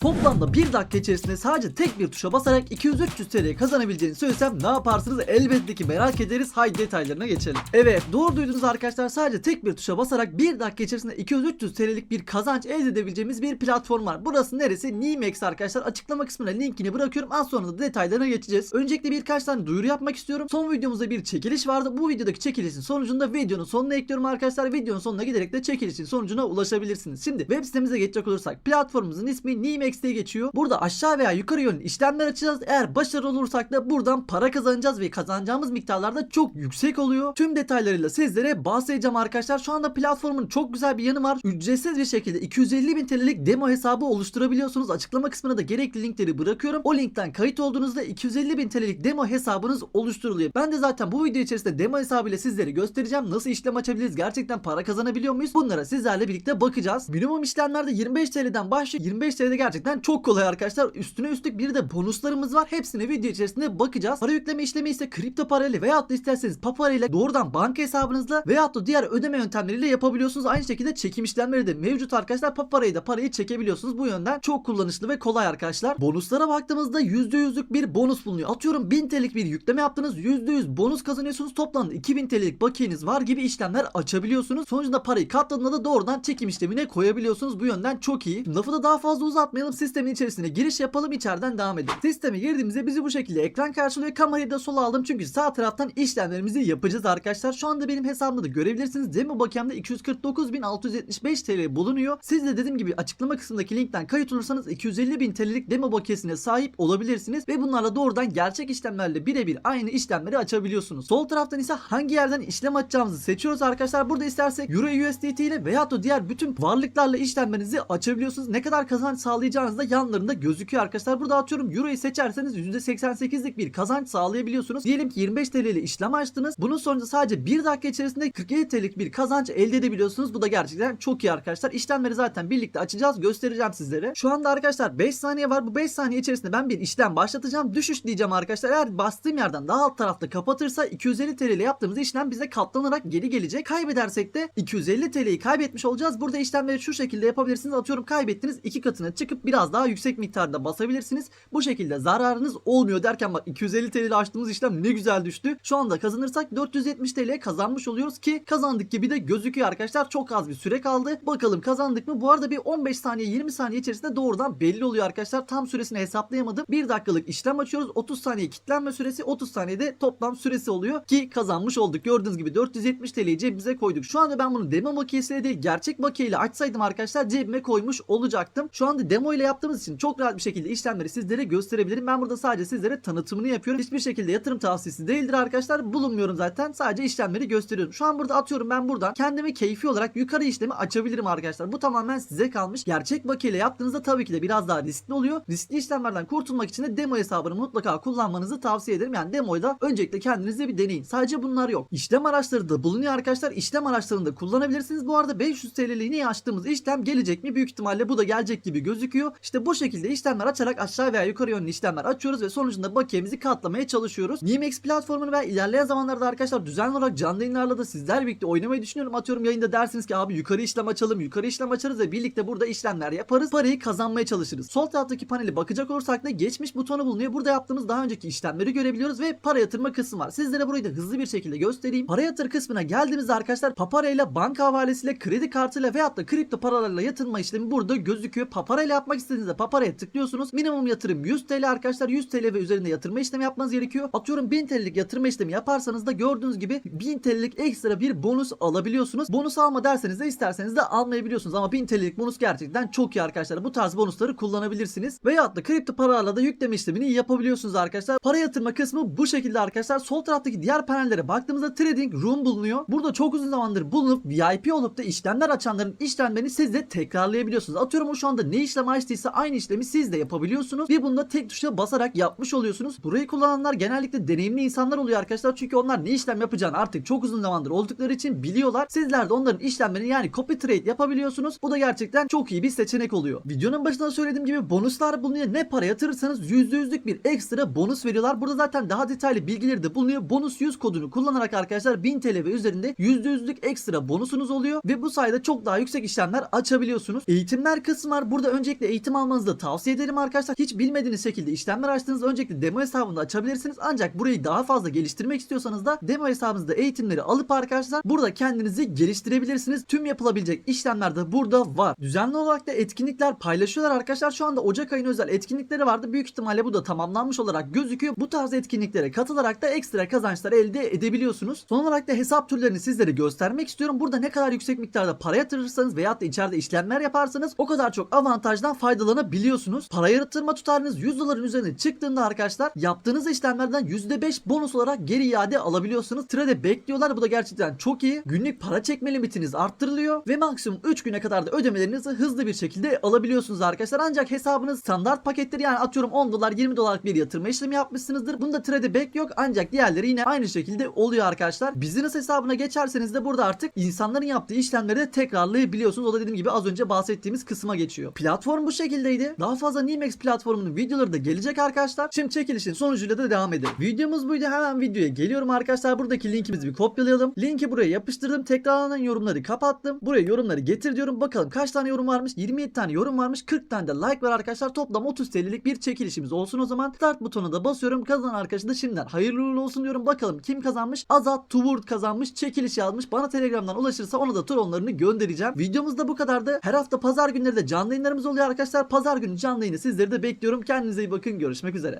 Toplamda 1 dakika içerisinde sadece tek bir tuşa basarak 200-300 TL kazanabileceğini söylesem ne yaparsınız elbette ki merak ederiz. Haydi detaylarına geçelim. Evet doğru duydunuz arkadaşlar sadece tek bir tuşa basarak 1 dakika içerisinde 200-300 TL'lik bir kazanç elde edebileceğimiz bir platform var. Burası neresi? Nimex arkadaşlar. Açıklama kısmına linkini bırakıyorum. Az sonra da detaylarına geçeceğiz. Öncelikle birkaç tane duyuru yapmak istiyorum. Son videomuzda bir çekiliş vardı. Bu videodaki çekilişin sonucunda videonun sonuna ekliyorum arkadaşlar. Videonun sonuna giderek de çekilişin sonucuna ulaşabilirsiniz. Şimdi web sitemize geçecek olursak platformumuzun ismi Nimex diye geçiyor. Burada aşağı veya yukarı yönlü işlemler açacağız. Eğer başarılı olursak da buradan para kazanacağız ve kazanacağımız miktarlar da çok yüksek oluyor. Tüm detaylarıyla sizlere bahsedeceğim arkadaşlar. Şu anda platformun çok güzel bir yanı var. Ücretsiz bir şekilde 250 bin TL'lik demo hesabı oluşturabiliyorsunuz. Açıklama kısmına da gerekli linkleri bırakıyorum. O linkten kayıt olduğunuzda 250 bin TL'lik demo hesabınız oluşturuluyor. Ben de zaten bu video içerisinde demo hesabıyla sizlere göstereceğim. Nasıl işlem açabiliriz? Gerçekten para kazanabiliyor muyuz? Bunlara sizlerle birlikte bakacağız. Minimum işlemlerde 25 TL'den başlıyor. 25 TL'de gerçekten çok kolay arkadaşlar. Üstüne üstlük bir de bonuslarımız var. Hepsine video içerisinde bakacağız. Para yükleme işlemi ise kripto parayla veyahut da isterseniz papara ile doğrudan banka hesabınızla veyahut da diğer ödeme yöntemleriyle yapabiliyorsunuz. Aynı şekilde çekim işlemleri de mevcut arkadaşlar. Paparayı da parayı çekebiliyorsunuz. Bu yönden çok kullanışlı ve kolay arkadaşlar. Bonuslara baktığımızda %100'lük bir bonus bulunuyor. Atıyorum 1000 TL'lik bir yükleme yaptınız. %100 bonus kazanıyorsunuz. Toplamda 2000 TL'lik bakiyeniz var gibi işlemler açabiliyorsunuz. Sonucunda parayı katladığında da doğrudan çekim işlemine koyabiliyorsunuz. Bu yönden çok iyi. Lafı da daha fazla uzatmayalım. Sistemin içerisine giriş yapalım. içeriden devam edelim. Sisteme girdiğimizde bizi bu şekilde ekran karşılıyor. Kamerayı da sola aldım. Çünkü sağ taraftan işlemlerimizi yapacağız arkadaşlar. Şu anda benim hesabımda da görebilirsiniz. Demo bakiyemde 249.675 TL bulunuyor. Siz de dediğim gibi açıklama kısmındaki linkten kayıt olursanız 250.000 TL'lik demo bakiyesine sahip olabilirsiniz. Ve bunlarla doğrudan gerçek işlemlerle birebir aynı işlemleri açabiliyorsunuz. Sol taraftan ise hangi yerden işlem açacağımızı seçiyoruz arkadaşlar. Burada istersek Euro USDT ile veyahut da diğer bütün varlıklarla işlemlerinizi açabiliyorsunuz. Ne kadar kazanç sağlayacağınız da yanlarında gözüküyor arkadaşlar. Burada atıyorum Euro'yu seçerseniz %88'lik bir kazanç sağlayabiliyorsunuz. Diyelim ki 25 TL ile işlem açtınız. Bunun sonucu sadece 1 dakika içerisinde 47 TL'lik bir kazanç elde edebiliyorsunuz. Bu da gerçekten çok iyi arkadaşlar. İşlemleri zaten birlikte açacağız. Göstereceğim sizlere. Şu anda arkadaşlar 5 saniye var. Bu 5 saniye içerisinde ben bir işlem başlatacağım. Düşüş diyeceğim arkadaşlar. Eğer bastığım yerden daha alt tarafta kapatırsa 250 TL ile yaptığımız işlem bize katlanarak geri gelecek. Kaybedersek de 250 TL'yi kaybetmiş olacağız. Burada işlemleri şu şekilde yapabilirsiniz. Atıyorum kaybettiniz iki katına çıkıp biraz daha yüksek miktarda basabilirsiniz. Bu şekilde zararınız olmuyor derken bak 250 TL ile açtığımız işlem ne güzel düştü. Şu anda kazanırsak 470 TL kazanmış oluyoruz ki kazandık gibi de gözüküyor arkadaşlar. Çok az bir süre kaldı. Bakalım kazandık mı? Bu arada bir 15 saniye 20 saniye içerisinde doğrudan belli oluyor arkadaşlar. Tam süresini hesaplayamadım. 1 dakikalık işlem açıyoruz. 30 saniye kitlenme süresi 30 saniyede toplam süresi oluyor ki kazanmış olduk. Gördüğünüz gibi 470 TL'yi cebimize koyduk. Şu anda ben bunu demo bakiyesiyle değil gerçek bakiyeyle açsaydım arkadaşlar cebime koymuş olacaktım. Şu anda demo ile yaptığımız için çok rahat bir şekilde işlemleri sizlere gösterebilirim. Ben burada sadece sizlere tanıtımını yapıyorum. Hiçbir şekilde yatırım tavsiyesi değildir arkadaşlar. Bulunmuyorum zaten. Sadece işlemleri gösteriyorum. Şu an burada atıyorum ben buradan kendimi keyfi olarak yukarı işlemi açabilirim arkadaşlar. Bu tamamen size kalmış. Gerçek bakiyeyle yaptığınızda tabii ki de biraz daha riskli oluyor. Riskli işlemlerden kurtulmak için de demo hesabını mutlaka kullanmanızı tavsiye ederim. Yani demoyu da öncelikle kendinizde bir deneyin. Sadece bunlar yok. İşlem araçları da bulunuyor arkadaşlar. İşlem araçlarını da kullanabilirsiniz. Bu arada 500 TL'liğini açtığımız işlem gelecek mi? Büyük ihtimalle bu da gelecek gibi gözüküyor. İşte bu şekilde işlemler açarak aşağı veya yukarı yönlü işlemler açıyoruz ve sonucunda bakiyemizi katlamaya çalışıyoruz. Nimex platformunu ve ilerleyen zamanlarda arkadaşlar düzenli olarak canlı yayınlarla da sizlerle birlikte oynamayı düşünüyorum. Atıyorum yayında dersiniz ki abi yukarı işlem açalım, yukarı işlem açarız ve birlikte burada işlemler yaparız. Parayı kazanmaya çalışırız. Sol taraftaki paneli bakacak olursak da geçmiş butonu bulunuyor. Burada yaptığımız daha önceki işlemleri görebiliyoruz ve para yatırma kısmı var. Sizlere burayı da hızlı bir şekilde göstereyim. Para yatır kısmına geldiğimizde arkadaşlar Papara ile banka havalesiyle kredi kartıyla veyahut da kripto paralarla yatırma işlemi burada gözüküyor. Papara ile yapmak istediğinizde Papara'ya tıklıyorsunuz. Minimum yatırım 100 TL arkadaşlar. 100 TL ve üzerinde yatırma işlemi yapmanız gerekiyor. Atıyorum 1000 TL'lik yatırma işlemi yaparsanız da gördüğünüz gibi 1000 TL'lik ekstra bir bonus alabiliyorsunuz. Bonus alma derseniz de isterseniz de almayabiliyorsunuz. Ama 1000 TL'lik bonus gerçekten çok iyi arkadaşlar. Bu tarz bonusları kullanabilirsiniz. Veyahut da kripto paralarla da yükleme işlemini yapabiliyorsunuz arkadaşlar. Para yatırma kısmı bu şekilde arkadaşlar. Sol taraftaki diğer panellere baktığımızda Trading Room bulunuyor. Burada çok uzun zamandır bulunup VIP olup da işlemler açanların işlemlerini siz de tekrarlayabiliyorsunuz. Atıyorum şu anda ne işlem açtıysa aynı işlemi siz de yapabiliyorsunuz. Ve bunu da tek tuşa basarak yapmış oluyorsunuz. Burayı kullananlar genellikle deneyimli insanlar oluyor arkadaşlar. Çünkü onlar ne işlem yapacağını artık çok uzun zamandır oldukları için biliyorlar. Sizler de onların işlemlerini yani copy trade yapabiliyorsunuz. Bu da gerçekten çok iyi bir seçenek oluyor. Videonun başında söylediğim gibi bonuslar bulunuyor. Ne para yatırırsanız %100'lük bir ekstra bonus veriyorlar. Burada zaten daha detaylı bilgileri de bulunuyor. Bonus 100 kodunu kullanarak arkadaşlar 1000 TL ve üzerinde %100'lük ekstra bonusunuz oluyor ve bu sayede çok daha yüksek işlemler açabiliyorsunuz. Eğitimler kısmı var. Burada öncelikle eğitim almanızı da tavsiye ederim arkadaşlar. Hiç bilmediğiniz şekilde işlemler açtığınızda öncelikle demo hesabında açabilirsiniz. Ancak burayı daha fazla geliştirmek istiyorsanız da demo hesabınızda eğitimleri alıp arkadaşlar burada kendinizi geliştirebilirsiniz. Tüm yapılabilecek işlemler de burada var. Düzenli olarak da etkinlikler paylaşıyorlar arkadaşlar. Şu anda Ocak ayına özel etkinlikleri vardı. Büyük ihtimalle bu da tamamlanmış olarak gözüküyor. Bu tarz etkinliklere katılarak da ekstra kazançlar elde edebiliyorsunuz. Son olarak da hesap türlerini sizlere göstermek istiyorum. Burada ne kadar yüksek miktarda para yatırırsanız veyahut da içeride işlemler yaparsanız o kadar çok avantajdan faydalanabiliyorsunuz. Para yatırma tutarınız 100 doların üzerine çıktığında arkadaşlar yaptığınız işlemlerden %5 bonus olarak geri iade alabiliyorsunuz. Trade bekliyorlar. Bu da gerçekten çok iyi. Günlük para çekme limitiniz arttırılıyor ve maksimum 3 güne kadar da ödemelerinizi hızlı bir şekilde alabiliyorsunuz arkadaşlar. Ancak hesabınız standart paketleri yani atıyorum 10 dolar 20 dolarlık bir yatırma işlemi yapmışsınızdır. Bunda trade back yok ancak diğerleri yine aynı şekilde oluyor arkadaşlar. Business hesabına geçerseniz de burada artık insanların yaptığı işlemleri de tekrarlayabiliyorsunuz. O da dediğim gibi az önce bahsettiğimiz kısma geçiyor. Platform bu şekildeydi. Daha fazla Nimex platformunun videoları da gelecek arkadaşlar. Şimdi çekilişin sonucuyla da devam edelim. Videomuz buydu. Hemen videoya geliyorum arkadaşlar. Buradaki linkimizi bir kopyalayalım. Linki buraya yapıştırdım. Tekrarlanan yorumları kapattım. Buraya yorumları getir diyorum. Bakalım kaç tane yorum varmış? 27 tane yorum varmış. 40 tane de like var arkadaşlar. Toplam 30 TL'lik bir çekilişimiz olsun o zaman. Start butonuna da basıyorum. Kazanan arkadaşı da şimdiden hayırlı uğurlu olsun diyorum. Bakalım kim kazanmış? Azat Tuvurt kazanmış. Çekiliş yazmış. Bana Telegram'dan ulaşırsa ona da tronlarını göndereceğim. Videomuz da bu kadardı. Her hafta pazar günleri de canlı yayınlarımız oluyor arkadaşlar. Pazar günü canlı yayını sizleri de bekliyorum. Kendinize iyi bakın. Görüşmek üzere.